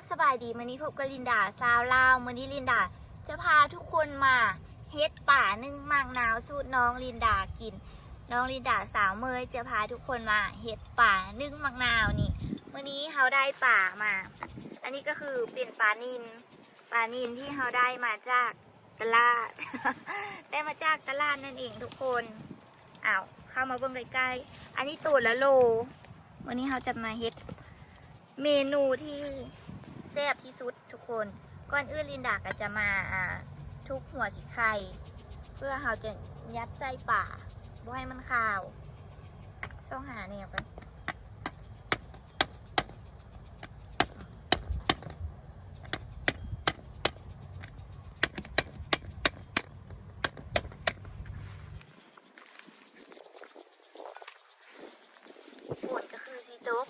บสบายดีวันนี้พบกับลินดาซาวลาววันนี้ลินดา จะพาทุกคนมาเฮ็ดป่านึ่งมังนาวสูตรน้องลินดากิน น้องลินดาสาวเมยจะพาทุกคนมาเฮ็ดป่านึ่งมังนาวนี่วันนี้เขาได้ป่ามา อันนี้ก็คือเป็นปลานินปลานินที่เขาได้มาจากตลาด ได้มาจากตลาดนั่นเองทุกคนอ้าวเข้ามาเบิ่งใกล้ๆอันนี้ตัวละโล วันนี้เราจะมาเฮ็ดเมนูที่ แซ่บที่สุดทุกคน ก่อนอื่นลินดาก็จะมาอ่าทุกหัวสีไข่เพื่อเราจะยัดใส่ป่าบ่ให้มันขาวส่องหาเนี่ยไปฝนก็คือสีตก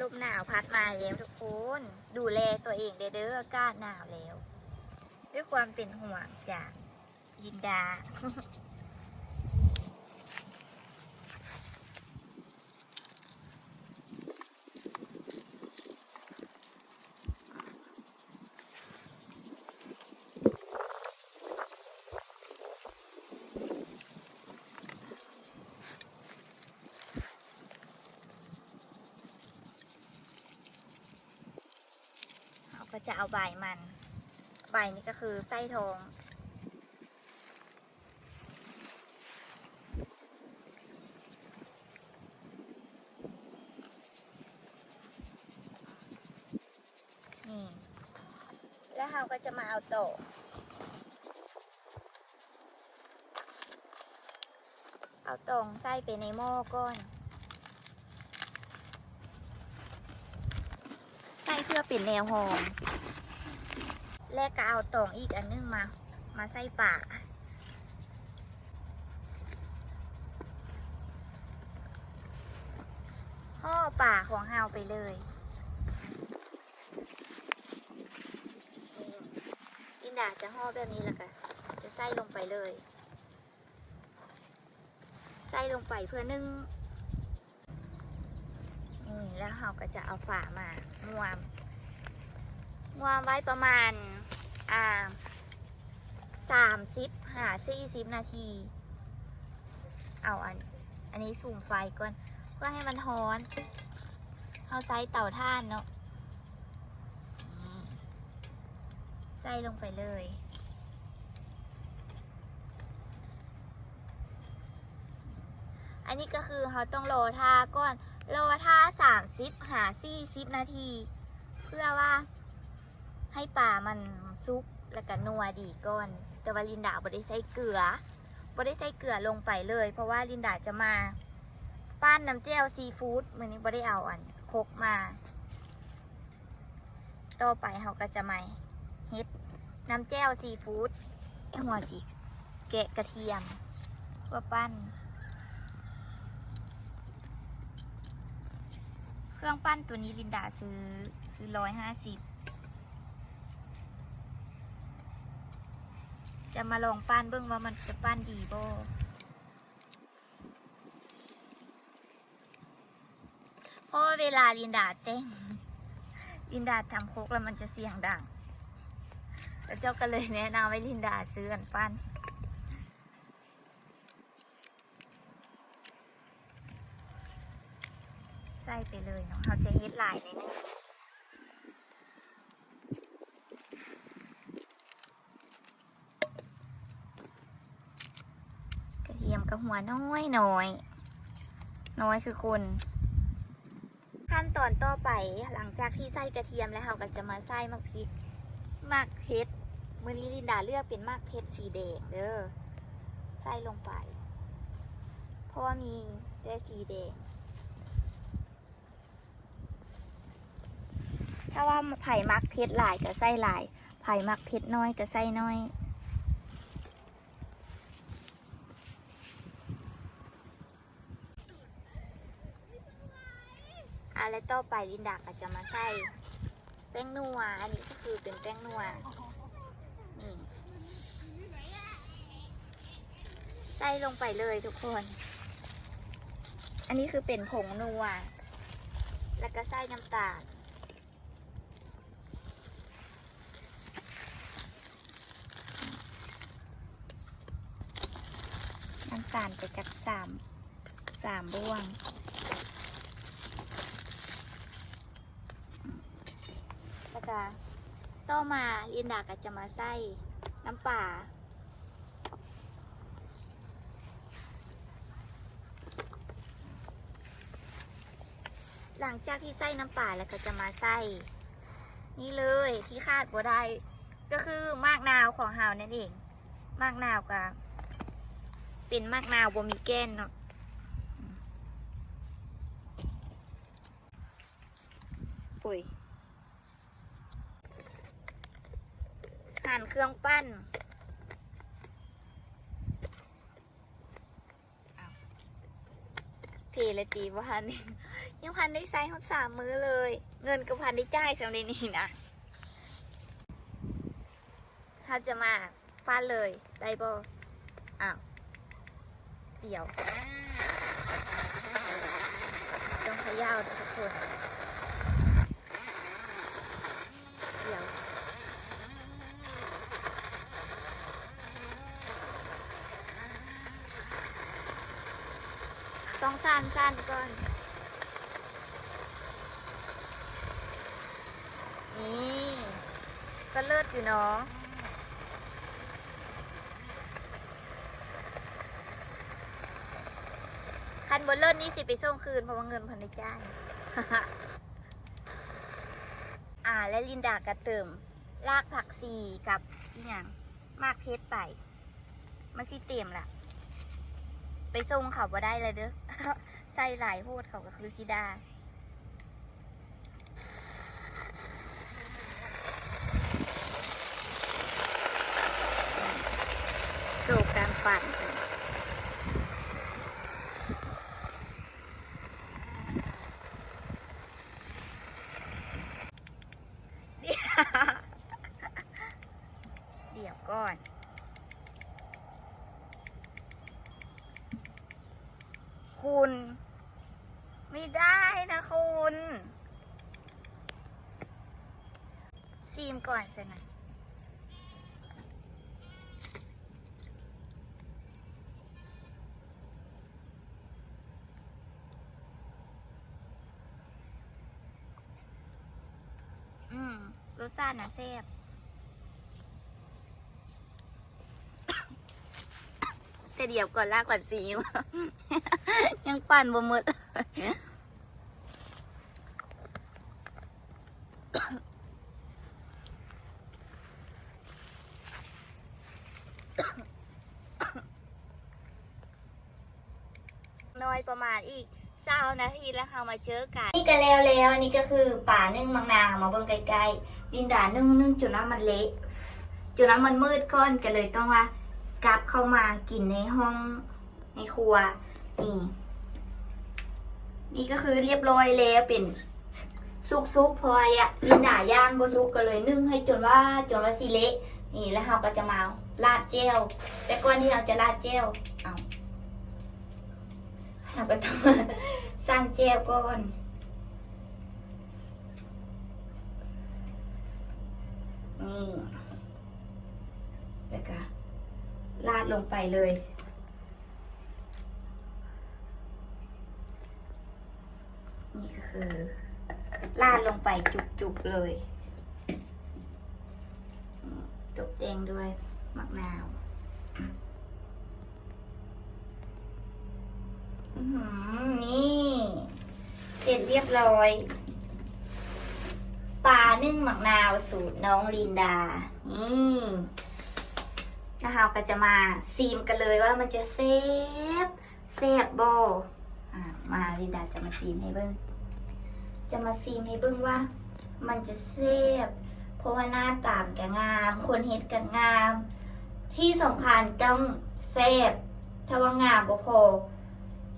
ลม หนาวพัดมาแล้วทุกคน ดูแลตัวเองเด้อเด้ออากาศหนาวแล้ว ด้วยความเป็นห่วงจากยินดา จะเอาใบมัน ใบนี้ก็คือไส้ทองนี่แล้วเราก็จะมาเอาโตเอาตรงไส้ไปในหม้อก่อน ใส่เพื่ อเป็นแนวหอม และก็เอาตองอีกอันนึงมา มาใส่ป่าห่อป่าของเฮาไปเลยอินดาจะห่อแบบนี้แล้วกันจะใส่ลงไปเลย ใส่ลงไปเพื่อนึ่งนี่แล้วเราก็จะเอาฝามาม้วน ม้วนไว้ประมาณอ่าสามสิบหาสี่สิบนาที เอาอันอันนี้สูมไฟก่อนเพื่อให้มันฮ้อนเอาใส่เต่าถ่านเนาะใส่ลงไปเลยอันนี้ก็คือเขาต้องรอท่าก่อนรอท่าสามสิบหาสี่สิบนาที เพื่อว่า ให้ป่ามันซุกแล้วก็นัวดีก่อน แต่ว่าลินดาบ่ได้ใส่เกลือบ่ได้ใส่เกลือลงไปเลย เพราะว่าลินดาจะมาปั้นน้ำแจ่วซีฟู้ดมือนี้บ่ได้เอาอันคกมา ต่อไปเขาก็จะมาเฮ็ดน้ำแจ่วซีฟู้ดหัวสีแกะกระเทียมเพื่อปั้น เครื่องปั้นตัวนี้ลินดาซื้อซื้อร้อยห้าสิบ จะมาลองปั้นเบิ่งว่ามันจะปั้นดีบ่เพราะเวลาลินดาเต้นลินดาทำโคกแล้วมันจะเสียงดัง แล้วเจ้าก็เลยแนะนำให้ลินดาซื้ออันปั้นใส่ไปเลยเนาะเขาจะเฮ็ดหลายในนึง กระเทียมกับหัวน้อยน้อย น้อยคือคนขั้นตอนต่อไปหลังจากที่ใส่กระเทียมแล้วเราก็จะมาใส่มะพริกมากเพชรมือนี้ลินดาเลือกเป็นมากเพชรสีแดงเด้อใส่ลงไปเพราะว่ามีได้สีแดงถ้าว่าไผ่มักเพชรหลายก็ใส่หลายไผ่มักเพชรน้อยก็ใส่น้อย ต่อไปลินดาก็จะมาใส่แป้งนัว อันนี้ก็คือเป็นแป้งนัว นี่ ใส่ลงไปเลยทุกคน อันนี้คือเป็นผงนัว แล้วก็ใส่น้ำตาล น้ำตาลไปจักสามสามบ้วง แล้วก็ต่อมาลินดาก็จะมาใส่น้ำป่าหลังจากที่ใส่น้ำป่าแล้วก็จะมาใส่นี่เลยที่คาดบ่ได้ก็คือมากนาวของเฮานั่นเอง มากนาวกับเป็นมากนาวบ่มีแก้นเนาะปุ๋ย หั่นเครื่องปั้นอ้าวเพละจีบ่ฮันยังพันได้ใส่ทั้งสามมื้อเลย เงินก็พันได้จ่ายสำหรับนี่นะถ้าจะมาฟาดเลยได้บ่อ้าวเดี๋ยว ต้องขย่านะทุกคน ต้องสั้นสั้นก่อน นี่ ก็เลิศอยู่เนาะคันบนเลิศนี่สิไปส่งคืนเพราะว่าเงินพันได้จ่ายอ่าและลินดากระเติมรากผักซีกับอหย่างมากเพชรไป มันสิเต็มละ ไปส่งเขาบ่ได้เลยเด้อใส่หลายโพดเขาก็คือซิดาโศกการปั่นกัน เดี๋ยวก่อน คุณ ไม่ได้นะคุณซีมก่อนสินะอืมรสชาตินะแซ่บ แต่เดียวก่อนลากก่อนสีอยู่ยังปั่นบ่หมดน้อยประมาณอีกเศร้านาทีแล้วค่ะมาเจอกัน นี่ก็แล้วแล้วอันนี่ก็คือป่านึ่งมังนามาเบิ่งใกล้ๆดินด่านึ่งนึ่งจนว่ามันเละจนว่ามันมืดก้อนก็เลยต้องว่า กลับเข้ามากินในห้องในครัวนี่นี่ก็คือเรียบร้อยแล้วเป็นซุกซุกพอยอะลินดาย่างบซุกก็เลยนึ่งให้จนว่าจนว่าสิเละนี่แล้วเราก็จะมาราดเจลแต่ก่อนที่เราจะราดเจลเอาเราก็ต้องสร้างเจลก่อนนี่แล้วก็ ราดลงไปเลย นี่คือราดลงไปจุกๆเลยตกแต่งด้วยมะนาวนี่ เสร็จเรียบร้อยปลานึ่งหมักนาวสูตรน้องลินดานี่ ล้วเราก็จะมาซีมกันเลยว่ามันจะแซ่บแซ่บโบมาลินดาจะมาซีมให้เบิ้งจะมาซีมให้เบิ้งว่า มันจะแซ่บเพราะว่าหน้าตามนก็งาม คนเฮ็ดก็งาม ที่สำคัญต้องแซ่บถ้าว่างามบ่พอ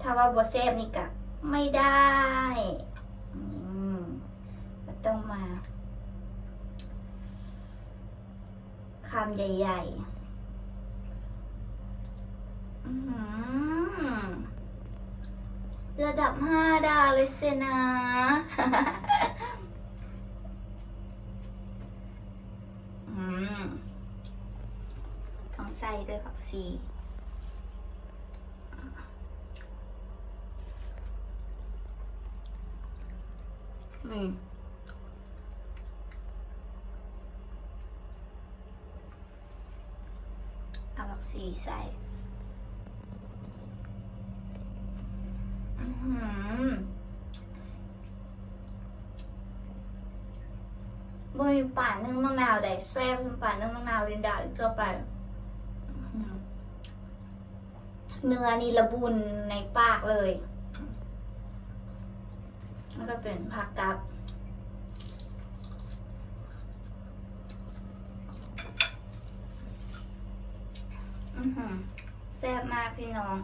ถ้าว่าบ่แซ่บนี่ก็ไม่ได้มก็ต้องมาคำใหญ่ ๆ ระดับห้าดาวเลยเซนะของใส่ด้วยของสีนี่เอาแบบสีใส บมีป่านึ่งมะนาวได้แซ่บป่านึ่งมะนาวลินดาอีกต่อไปเนื้อนี่ละบุนในปากเลยแล้วก็เป็นผักกับอือหือแซ่บมากพี่น้อง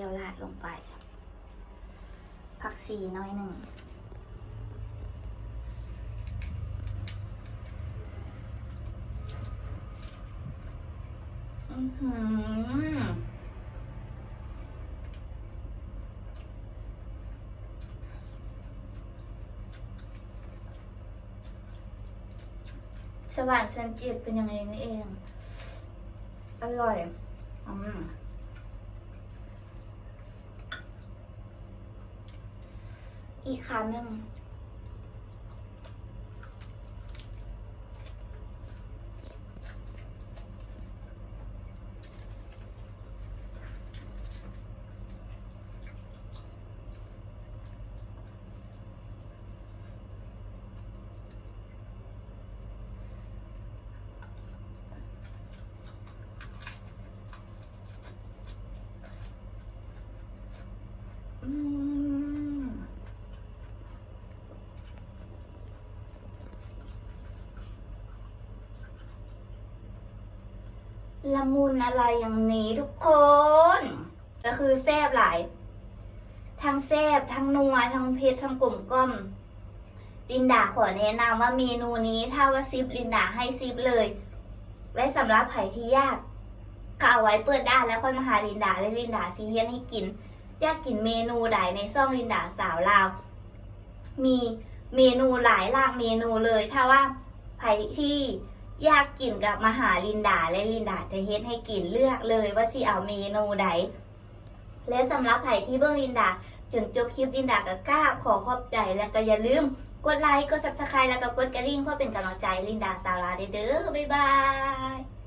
จียวราดลงไป ผักชีน้อยหนึ่ง อือหือสว่านสันเจิตเป็นยังไงนี่เอง อร่อย อืม อีกคำหนึ่งอืม ละมุนอะไรอย่างนี้ทุกคน ก็คือแซ่บหลาย ทั้งแซ่บทั้งนัวทั้งเผ็ดทั้งกลมกล่อมลินดาขอแนะนำว่าเมนูนี้ถ้าว่าซิปลินดาให้ซิปเลย ไว้สำหรับไผ่ที่ยากก็เอาไว้เปิดด้านแล้วค่อยมาหาลินดาและลินดาซีเฮียนให้กิน อยากกินเมนูใดในซ่องลินดาสาวลาว มีเมนูหลายหลากเมนูเลย ถ้าว่าใครที่ อยากกินกับมาหาลินดาและลินดาจะเฮ็ดให้กินเลือกเลยว่าสิเอาเมนูใด และสำหรับใครที่เบิ่งลินดาจนจบคลิปลินดาก็กล้าขอขอบใจและก็อย่าลืมกดไลค์กด subscribe แล้วก็กดกระดิ่งเพื่อเป็นกำลังใจลินดาสาวลาเด้อบ๊ายบาย